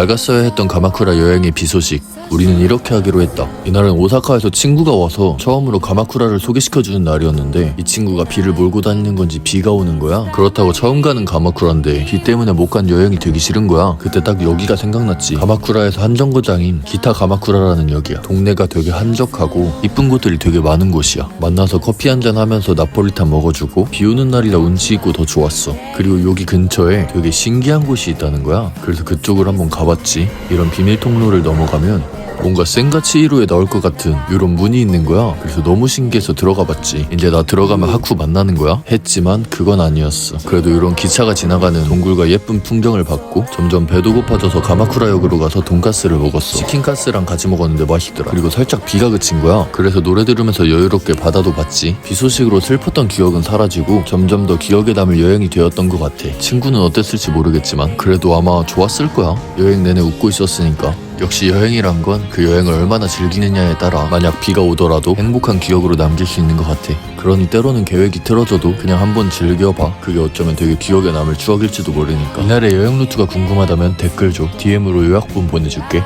맑았어야 했던 가마쿠라 여행의 비 소식. 우리는 이렇게 하기로 했다. 이날은 오사카에서 친구가 와서 처음으로 가마쿠라를 소개시켜주는 날이었는데 이 친구가 비를 몰고 다니는 건지 비가 오는 거야. 그렇다고 처음 가는 가마쿠라인데 비 때문에 못 간 여행이 되기 싫은 거야. 그때 딱 여기가 생각났지. 가마쿠라에서 한 정거장인 기타 가마쿠라라는 역이야. 동네가 되게 한적하고 이쁜 곳들이 되게 많은 곳이야. 만나서 커피 한잔 하면서 나폴리탄 먹어주고 비 오는 날이라 운치 있고 더 좋았어. 그리고 여기 근처에 되게 신기한 곳이 있다는 거야. 그래서 그쪽을 한번 가 봤지. 이런 비밀 통로를 넘어가면 뭔가 센가치히로에 나올 것 같은 이런 문이 있는 거야. 그래서 너무 신기해서 들어가 봤지. 이제 나 들어가면 하쿠 만나는 거야? 했지만 그건 아니었어. 그래도 이런 기차가 지나가는 동굴과 예쁜 풍경을 봤고 점점 배도 고파져서 가마쿠라역으로 가서 돈가스를 먹었어. 치킨가스랑 같이 먹었는데 맛있더라. 그리고 살짝 비가 그친 거야. 그래서 노래 들으면서 여유롭게 바다도 봤지. 비 소식으로 슬펐던 기억은 사라지고 점점 더 기억에 남을 여행이 되었던 것 같아. 친구는 어땠을지 모르겠지만 그래도 아마 좋았을 거야. 여행 내내 웃고 있었으니까. 역시 여행이란 건 그 여행을 얼마나 즐기느냐에 따라 만약 비가 오더라도 행복한 기억으로 남길 수 있는 것 같아. 그러니 때로는 계획이 틀어져도 그냥 한번 즐겨봐. 그게 어쩌면 되게 기억에 남을 추억일지도 모르니까. 이날의 여행 루트가 궁금하다면 댓글 줘. DM으로 요약본 보내줄게.